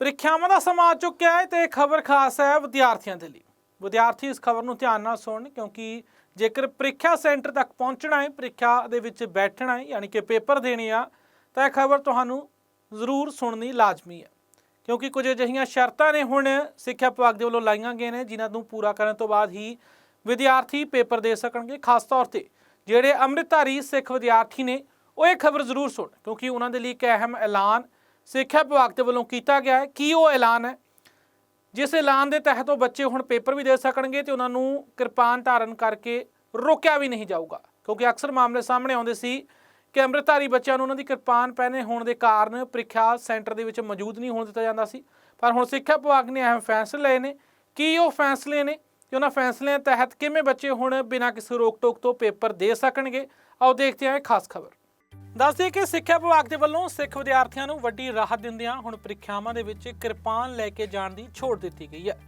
ਪ੍ਰੀਖਿਆਵਾਂ ਦਾ ਸਮਾਂ ਆ ਚੁੱਕਿਆ ਹੈ ਤੇ ਇਹ ਖਬਰ ਖਾਸ ਹੈ ਵਿਦਿਆਰਥੀਆਂ ਦੇ ਲਈ। ਵਿਦਿਆਰਥੀ ਇਸ ਖਬਰ ਨੂੰ ਧਿਆਨ ਨਾਲ ਸੁਣਨ ਕਿਉਂਕਿ ਜੇਕਰ ਪ੍ਰੀਖਿਆ ਸੈਂਟਰ ਤੱਕ ਪਹੁੰਚਣਾ ਹੈ, ਪ੍ਰੀਖਿਆ ਦੇ ਵਿੱਚ ਬੈਠਣਾ ਹੈ, ਯਾਨੀ ਕਿ ਪੇਪਰ ਦੇਣੇ ਆ, ਤਾਂ ਇਹ ਖਬਰ ਤੁਹਾਨੂੰ ਜ਼ਰੂਰ ਸੁਣਨੀ ਲਾਜ਼ਮੀ ਹੈ। ਕਿਉਂਕਿ ਕੁਝ ਅਜਿਹੀਆਂ ਸ਼ਰਤਾਂ ਨੇ ਹੁਣ ਸਿੱਖਿਆ ਵਿਭਾਗ ਦੇ ਵੱਲੋਂ ਲਾਈਆਂ ਗਈਆਂ ਨੇ, ਜਿਨ੍ਹਾਂ ਨੂੰ ਪੂਰਾ ਕਰਨ ਤੋਂ ਬਾਅਦ ਹੀ ਵਿਦਿਆਰਥੀ ਪੇਪਰ ਦੇ ਸਕਣਗੇ, ਖਾਸ ਤੌਰ ਤੇ ਜਿਹੜੇ ਅੰਮ੍ਰਿਤਧਾਰੀ ਸਿੱਖ ਵਿਦਿਆਰਥੀ ਨੇ, ਉਹ ਇਹ ਖਬਰ ਜ਼ਰੂਰ ਸੁਣ, ਕਿਉਂਕਿ ਉਹਨਾਂ ਦੇ ਲਈ ਇੱਕ ਅਹਿਮ ਐਲਾਨ ਸਿੱਖਿਆ ਵਿਭਾਗ ਦੇ ਵੱਲੋਂ ਕੀਤਾ ਗਿਆ ਹੈ। ਕੀ ਉਹ ਐਲਾਨ ਹੈ? ਜਿਸ ਐਲਾਨ ਦੇ ਤਹਿਤ ਉਹ ਬੱਚੇ ਹੁਣ ਪੇਪਰ ਵੀ ਦੇ ਸਕਣਗੇ ਤੇ ਉਹਨਾਂ ਨੂੰ ਕਿਰਪਾਨ ਧਾਰਨ ਕਰਕੇ ਰੋਕਿਆ ਵੀ ਨਹੀਂ ਜਾਊਗਾ। ਕਿਉਂਕਿ ਅਕਸਰ ਮਾਮਲੇ ਸਾਹਮਣੇ ਆਉਂਦੇ ਸੀ ਕਿ ਅੰਮ੍ਰਿਤਧਾਰੀ ਬੱਚਿਆਂ ਨੂੰ ਉਹਨਾਂ ਦੀ ਕਿਰਪਾਨ ਪਹਿਨੇ ਹੋਣ ਦੇ ਕਾਰਨ ਪ੍ਰੀਖਿਆ ਸੈਂਟਰ ਦੇ ਵਿੱਚ ਮੌਜੂਦ ਨਹੀਂ ਹੋਣ ਦਿੱਤਾ ਜਾਂਦਾ ਸੀ। ਪਰ ਹੁਣ ਸਿੱਖਿਆ ਵਿਭਾਗ ਨੇ ਅਹਿਮ ਫੈਸਲੇ ਲਏ ਨੇ। ਕੀ ਉਹ ਫੈਸਲੇ ਨੇ? ਕਿ ਉਹਨਾਂ ਫੈਸਲਿਆਂ ਤਹਿਤ ਕਿਵੇਂ ਬੱਚੇ ਹੁਣ ਬਿਨਾਂ ਕਿਸੇ ਰੋਕ ਟੋਕ ਤੋਂ ਪੇਪਰ ਦੇ ਸਕਣਗੇ? ਆਓ ਦੇਖਦੇ ਹਾਂ ਇਹ ਖਾਸ ਖਬਰ। ਦੱਸਦੇ ਕਿ ਸਿੱਖਿਆ ਵਿਭਾਗ ਦੇ ਵੱਲੋਂ ਸਿੱਖ ਵਿਦਿਆਰਥੀਆਂ ਨੂੰ ਵੱਡੀ ਰਾਹਤ ਦਿੰਦਿਆਂ ਹੁਣ ਪ੍ਰੀਖਿਆਵਾਂ ਦੇ ਵਿੱਚ ਕਿਰਪਾਨ ਲੈ ਕੇ ਜਾਣ ਦੀ ਛੋਟ ਦਿੱਤੀ ਗਈ ਹੈ।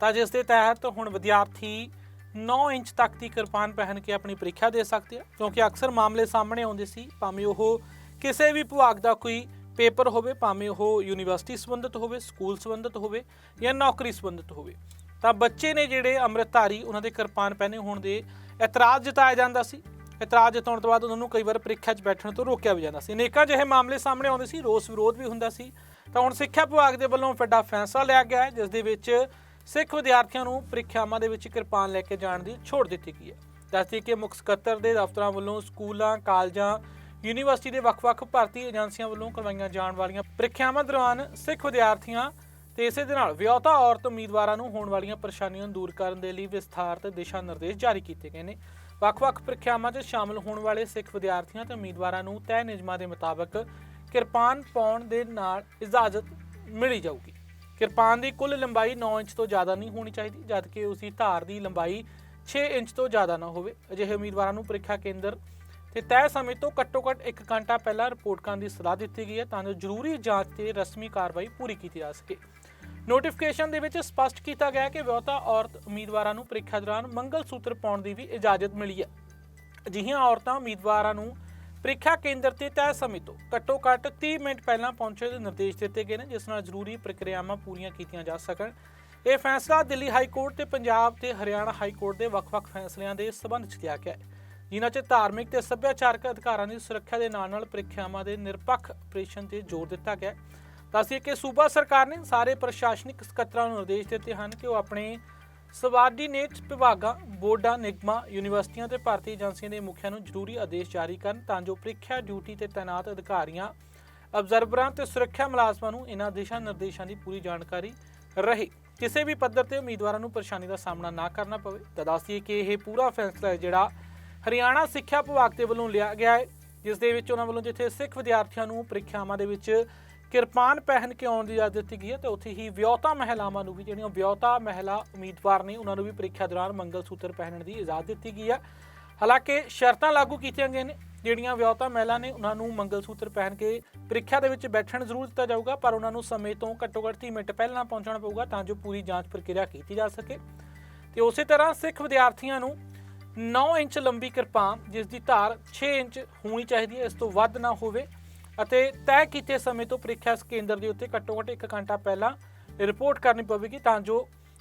ਤਾਂ ਜਿਸ ਦੇ ਤਹਿਤ ਹੁਣ ਵਿਦਿਆਰਥੀ 9 ਇੰਚ ਤੱਕ ਦੀ ਕਿਰਪਾਨ ਪਹਿਨ ਕੇ ਆਪਣੀ ਪ੍ਰੀਖਿਆ ਦੇ ਸਕਦੇ ਆ, ਕਿਉਂਕਿ ਅਕਸਰ ਮਾਮਲੇ ਸਾਹਮਣੇ ਆਉਂਦੇ ਸੀ, ਭਾਵੇਂ ਉਹ ਕਿਸੇ ਵੀ ਵਿਭਾਗ ਦਾ ਕੋਈ ਪੇਪਰ ਹੋਵੇ, ਭਾਵੇਂ ਉਹ ਯੂਨੀਵਰਸਿਟੀ ਸੰਬੰਧਿਤ ਹੋਵੇ, ਸਕੂਲ ਸੰਬੰਧਿਤ ਹੋਵੇ ਜਾਂ ਨੌਕਰੀ ਸੰਬੰਧਿਤ ਹੋਵੇ। ਤਾਂ ਬੱਚੇ ਨੇ ਜਿਹੜੇ ਅੰਮ੍ਰਿਤਧਾਰੀ, ਉਹਨਾਂ ਦੇ ਕਿਰਪਾਨ ਪਹਿਨੇ ਹੋਣ ਦੇ ਇਤਰਾਜ਼ ਜਤਾਇਆ ਜਾਂਦਾ ਸੀ। ਇਤਰਾਜ਼ ਜਤਾਉਣ ਤੋਂ ਬਾਅਦ ਉਹਨਾਂ ਨੂੰ ਕਈ ਵਾਰ ਪ੍ਰੀਖਿਆ 'ਚ ਬੈਠਣ ਤੋਂ ਰੋਕਿਆ ਵੀ ਜਾਂਦਾ ਸੀ। ਅਨੇਕਾਂ ਜਿਹੇ ਮਾਮਲੇ ਸਾਹਮਣੇ ਆਉਂਦੇ ਸੀ, ਰੋਸ ਵਿਰੋਧ ਵੀ ਹੁੰਦਾ ਸੀ। ਤਾਂ ਹੁਣ ਸਿੱਖਿਆ ਵਿਭਾਗ ਦੇ ਵੱਲੋਂ ਵੱਡਾ ਫੈਸਲਾ ਲਿਆ ਗਿਆ ਹੈ, ਜਿਸ ਦੇ ਵਿੱਚ ਸਿੱਖ ਵਿਦਿਆਰਥੀਆਂ ਨੂੰ ਪ੍ਰੀਖਿਆਵਾਂ ਦੇ ਵਿੱਚ ਕਿਰਪਾਨ ਲੈ ਕੇ ਜਾਣ ਦੀ ਛੋਟ ਦਿੱਤੀ ਗਈ ਹੈ। ਦੱਸਦੀ ਕਿ ਮੁੱਖ ਸਕੱਤਰ ਦੇ ਦਫ਼ਤਰਾਂ ਵੱਲੋਂ ਸਕੂਲਾਂ, ਕਾਲਜਾਂ, ਯੂਨੀਵਰਸਿਟੀ ਦੇ ਵੱਖ-ਵੱਖ ਭਰਤੀ ਏਜੰਸੀਆਂ ਵੱਲੋਂ ਕਰਵਾਈਆਂ ਜਾਣ ਵਾਲੀਆਂ ਪ੍ਰੀਖਿਆਵਾਂ ਦੌਰਾਨ ਸਿੱਖ ਵਿਦਿਆਰਥੀਆਂ ਤੇ ਇਸੇ ਦੇ ਨਾਲ ਵਿਆਹੁਤਾ ਔਰਤ ਉਮੀਦਵਾਰਾਂ ਨੂੰ ਹੋਣ ਵਾਲੀਆਂ ਪਰੇਸ਼ਾਨੀਆਂ ਨੂੰ ਦੂਰ ਕਰਨ ਦੇ ਲਈ ਵਿਸਥਾਰਤ ਦਿਸ਼ਾ ਨਿਰਦੇਸ਼ ਜਾਰੀ ਕੀਤੇ ਗਏ ਨੇ। ਵੱਖ-ਵੱਖ ਪ੍ਰੀਖਿਆਵਾਂ 'ਚ ਸ਼ਾਮਲ ਹੋਣ ਵਾਲੇ ਸਿੱਖ ਵਿਦਿਆਰਥੀਆਂ ਤੇ ਉਮੀਦਵਾਰਾਂ ਨੂੰ ਤੈਅ ਨਿਯਮਾਂ ਦੇ ਮੁਤਾਬਕ ਕਿਰਪਾਨ ਪਾਉਣ ਦੇ ਨਾਲ ਇਜਾਜ਼ਤ ਮਿਲੀ ਜਾਊਗੀ। ਕਿਰਪਾਨ ਦੀ ਕੁੱਲ ਲੰਬਾਈ 9 ਇੰਚ ਤੋਂ ਜ਼ਿਆਦਾ ਨਹੀਂ ਹੋਣੀ ਚਾਹੀਦੀ, ਜਦਕਿ ਉਸਦੀ ਧਾਰ ਦੀ ਲੰਬਾਈ 6 ਇੰਚ ਤੋਂ ਜ਼ਿਆਦਾ ਨਾ ਹੋਵੇ। ਅਜਿਹੇ ਉਮੀਦਵਾਰਾਂ ਨੂੰ ਪ੍ਰੀਖਿਆ ਕੇਂਦਰ ਤੇ ਤੈਅ ਸਮੇਂ ਤੋਂ ਘੱਟੋ-ਘੱਟ 1 ਘੰਟਾ ਪਹਿਲਾਂ ਰਿਪੋਰਟਾਂ ਦੀ ਸਲਾਹ ਦਿੱਤੀ ਗਈ ਹੈ, ਤਾਂ ਜੋ ਜ਼ਰੂਰੀ ਜਾਂਚ ਤੇ ਰਸਮੀ ਕਾਰਵਾਈ ਪੂਰੀ ਕੀਤੀ ਜਾ ਸਕੇ। ਨੋਟੀਫਿਕੇਸ਼ਨ ਦੇ ਵਿੱਚ ਸਪਸ਼ਟ ਕੀਤਾ ਗਿਆ ਹੈ ਕਿ ਵਿਆਹੁਤਾ ਔਰਤ ਉਮੀਦਵਾਰਾਂ ਨੂੰ ਪ੍ਰੀਖਿਆ ਦੌਰਾਨ ਮੰਗਲ ਸੂਤਰ ਪਾਉਣ ਦੀ ਵੀ ਇਜਾਜ਼ਤ ਮਿਲੀ ਹੈ। ਅਜਿਹੀਆਂ ਔਰਤਾਂ ਉਮੀਦਵਾਰਾਂ ਨੂੰ ਪ੍ਰੀਖਿਆ ਕੇਂਦਰ ਤੇ ਤੈਅ ਸਮੇਂ ਤੋਂ ਘੱਟੋ ਘੱਟ 30 ਮਿੰਟ ਪਹਿਲਾਂ ਪਹੁੰਚਣ ਦੇ ਨਿਰਦੇਸ਼ ਦਿੱਤੇ ਗਏ ਨੇ, ਜਿਸ ਨਾਲ ਜ਼ਰੂਰੀ ਪ੍ਰਕਿਰਿਆਵਾਂ ਪੂਰੀਆਂ ਕੀਤੀਆਂ ਜਾ ਸਕਣ। ਇਹ ਫੈਸਲਾ ਦਿੱਲੀ ਹਾਈ ਕੋਰਟ ਤੇ ਪੰਜਾਬ ਤੇ ਹਰਿਆਣਾ ਹਾਈ ਕੋਰਟ ਦੇ ਵੱਖ-ਵੱਖ ਫੈਸਲਿਆਂ ਦੇ ਸਬੰਧ 'ਚ ਲਿਆ ਗਿਆ ਹੈ। ਜਿਨ੍ਹਾਂ 'ਚ ਧਾਰਮਿਕ ਤੇ ਸੱਭਿਆਚਾਰਕ ਅਧਿਕਾਰਾਂ ਦੀ ਸੁਰੱਖਿਆ ਦੇ ਨਾਲ-ਨਾਲ ਪ੍ਰੀਖਿਆਵਾਂ ਦੇ ਨਿਰਪੱਖ ਆਪਰੇਸ਼ਨ ਤੇ ਜ਼ੋਰ ਦਿੱਤਾ ਗਿਆ ਹੈ। ਦੱਸੀਏ ਕਿ ਸੂਬਾ ਸਰਕਾਰ ਨੇ ਸਾਰੇ ਪ੍ਰਸ਼ਾਸਨਿਕ ਸਕੱਤਰਾਂ ਨੂੰ ਨਿਰਦੇਸ਼ ਦਿੱਤੇ ਹਨ ਕਿ ਉਹ ਆਪਣੇ ਸਬਾਰਡੀਨੇਟ ਵਿਭਾਗਾਂ, ਬੋਰਡਾਂ, ਨਿਗਮਾਂ, ਯੂਨੀਵਰਸਿਟੀਆਂ ਤੇ ਭਾਰਤੀ ਏਜੰਸੀਆਂ ਦੇ ਮੁਖੀਆਂ ਨੂੰ ਜ਼ਰੂਰੀ ਆਦੇਸ਼ ਜਾਰੀ ਕਰਨ ਤਾਂ ਜੋ ਪ੍ਰੀਖਿਆ ਡਿਊਟੀ ਤੇ ਤਾਇਨਾਤ ਅਧਿਕਾਰੀਆਂ, ਅਬਜ਼ਰਵਰਾਂ ਤੇ ਸੁਰੱਖਿਆ ਮੁਲਾਜ਼ਮਾਂ ਨੂੰ ਇਹਨਾਂ ਦਿਸ਼ਾ ਨਿਰਦੇਸ਼ਾਂ ਦੀ ਪੂਰੀ ਜਾਣਕਾਰੀ ਰਹੇ। ਕਿਸੇ ਵੀ ਪੱਧਰ ਤੇ ਉਮੀਦਵਾਰਾਂ ਨੂੰ ਪਰੇਸ਼ਾਨੀ ਦਾ ਸਾਹਮਣਾ ਨਾ ਕਰਨਾ ਪਵੇ ਤਾਂ ਦੱਸਦੀਏ ਕਿ ਇਹ ਪੂਰਾ ਫੈਸਲਾ ਹੈ ਜਿਹੜਾ ਹਰਿਆਣਾ ਸਿੱਖਿਆ ਵਿਭਾਗ ਦੇ ਵੱਲੋਂ ਲਿਆ ਗਿਆ ਹੈ, ਜਿਸ ਦੇ ਵਿੱਚ ਉਹਨਾਂ ਵੱਲੋਂ ਜਿੱਥੇ ਸਿੱਖ ਵਿਦਿਆਰਥੀਆਂ ਨੂੰ ਪ੍ਰੀਖਿਆਵਾਂ ਦੇ ਵਿੱਚ ਕਿਰਪਾਨ ਪਹਿਨ ਕੇ ਆਉਣ ਦੀ ਇਜਾਜ਼ਤ ਦਿੱਤੀ ਗਈ ਹੈ ਤੇ ਉੱਥੇ ਹੀ ਵਿਆਹੁਤਾ ਮਹਿਲਾਵਾਂ ਨੂੰ ਵੀ ਜਿਹੜੀਆਂ ਵਿਆਹੁਤਾ ਮਹਿਲਾ ਉਮੀਦਵਾਰ ਨੇ, ਉਹਨਾਂ ਨੂੰ ਵੀ ਪ੍ਰੀਖਿਆ ਦੌਰਾਨ ਮੰਗਲ ਸੂਤਰ ਪਹਿਨਣ ਦੀ ਇਜਾਜ਼ਤ ਦਿੱਤੀ ਗਈ ਹੈ। ਹਾਲਾਂਕਿ ਸ਼ਰਤਾਂ ਲਾਗੂ ਕੀਤੀਆਂ ਗਈਆਂ ਨੇ, ਜਿਹੜੀਆਂ ਵਿਆਹੁਤਾ ਮਹਿਲਾ ਨੇ, ਉਹਨਾਂ ਨੂੰ ਮੰਗਲ ਸੂਤਰ ਪਹਿਨ ਕੇ ਪ੍ਰੀਖਿਆ ਦੇ ਵਿੱਚ ਬੈਠਣ ਜ਼ਰੂਰ ਦਿੱਤਾ ਜਾਊਗਾ, ਪਰ ਉਹਨਾਂ ਨੂੰ ਸਮੇਂ ਤੋਂ ਘੱਟੋ ਘੱਟ 30 ਮਿੰਟ ਪਹਿਲਾਂ ਪਹੁੰਚਣਾ ਪਊਗਾ ਤਾਂ ਜੋ ਪੂਰੀ ਜਾਂਚ ਪ੍ਰਕਿਰਿਆ ਕੀਤੀ ਜਾ ਸਕੇ। ਤੇ ਉਸੇ ਤਰ੍ਹਾਂ ਸਿੱਖ ਵਿਦਿਆਰਥੀਆਂ ਨੂੰ 9 ਇੰਚ ਲੰਬੀ ਕਿਰਪਾਨ, ਜਿਸ ਦੀ ਧਾਰ 6 ਇੰਚ ਹੋਣੀ ਚਾਹੀਦੀ ਹੈ, ਇਸ ਤੋਂ ਵੱਧ ਨਾ ਹੋਵੇ। ਅਤੇ ਤੈਅ ਕੀਤੇ ਸਮੇਂ ਤੋਂ ਪ੍ਰੀਖਿਆ ਕੇਂਦਰ ਦੇ ਉੱਤੇ ਘੱਟੋ ਘੱਟ 1 ਘੰਟਾ ਪਹਿਲਾਂ ਰਿਪੋਰਟ ਕਰਨੀ ਪਵੇਗੀ ਤਾਂ ਜੋ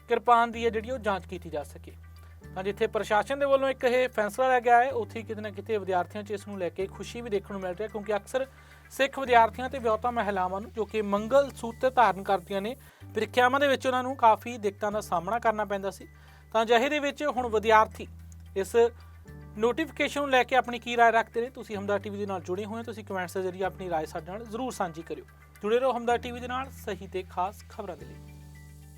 ਕਿਰਪਾਨ ਦੀ ਹੈ ਜਿਹੜੀ ਉਹ ਜਾਂਚ ਕੀਤੀ ਜਾ ਸਕੇ। ਤਾਂ ਜਿੱਥੇ ਪ੍ਰਸ਼ਾਸਨ ਦੇ ਵੱਲੋਂ ਇੱਕ ਇਹ ਫੈਸਲਾ ਲਿਆ ਗਿਆ ਹੈ, ਉੱਥੇ ਕਿਤੇ ਨਾ ਕਿਤੇ ਵਿਦਿਆਰਥੀਆਂ 'ਚ ਇਸ ਨੂੰ ਲੈ ਕੇ ਖੁਸ਼ੀ ਵੀ ਦੇਖਣ ਨੂੰ ਮਿਲ ਰਹੀ ਹੈ ਕਿਉਂਕਿ ਅਕਸਰ ਸਿੱਖ ਵਿਦਿਆਰਥੀਆਂ ਤੇ ਵਿਆਹੁਤਾ ਮਹਿਲਾਵਾਂ ਨੂੰ ਜੋ ਕਿ ਮੰਗਲ ਸੂਤਰ ਧਾਰਨ ਕਰਦੀਆਂ ਨੇ, ਪ੍ਰੀਖਿਆਵਾਂ ਦੇ ਵਿੱਚ ਉਹਨਾਂ ਨੂੰ ਕਾਫੀ ਦਿੱਕਤਾਂ ਦਾ ਸਾਹਮਣਾ ਕਰਨਾ ਪੈਂਦਾ ਸੀ। ਤਾਂ ਅਜਿਹੇ ਦੇ ਵਿੱਚ ਹੁਣ ਵਿਦਿਆਰਥੀ ਇਸ ਨੋਟੀਫਿਕੇਸ਼ਨ ਨੂੰ ਲੈ ਕੇ ਆਪਣੀ ਕੀ رائے ਰੱਖਦੇ ਨੇ ਤੁਸੀਂ ਹਮਦਰ ਟੀਵੀ ਦੇ ਨਾਲ ਜੁੜੇ ਹੋਏ ਹੋ ਤੁਸੀਂ ਕਮੈਂਟਸ ਦੇ ਜ਼ਰੀਏ ਆਪਣੀ رائے ਸਾਡੇ ਨਾਲ ਜ਼ਰੂਰ ਸਾਂਝੀ ਕਰਿਓ ਜੁੜੇ ਰਹੋ ਹਮਦਰ ਟੀਵੀ ਦੇ ਨਾਲ ਸਹੀ ਤੇ ਖਾਸ ਖਬਰਾਂ ਦੇ ਲਈ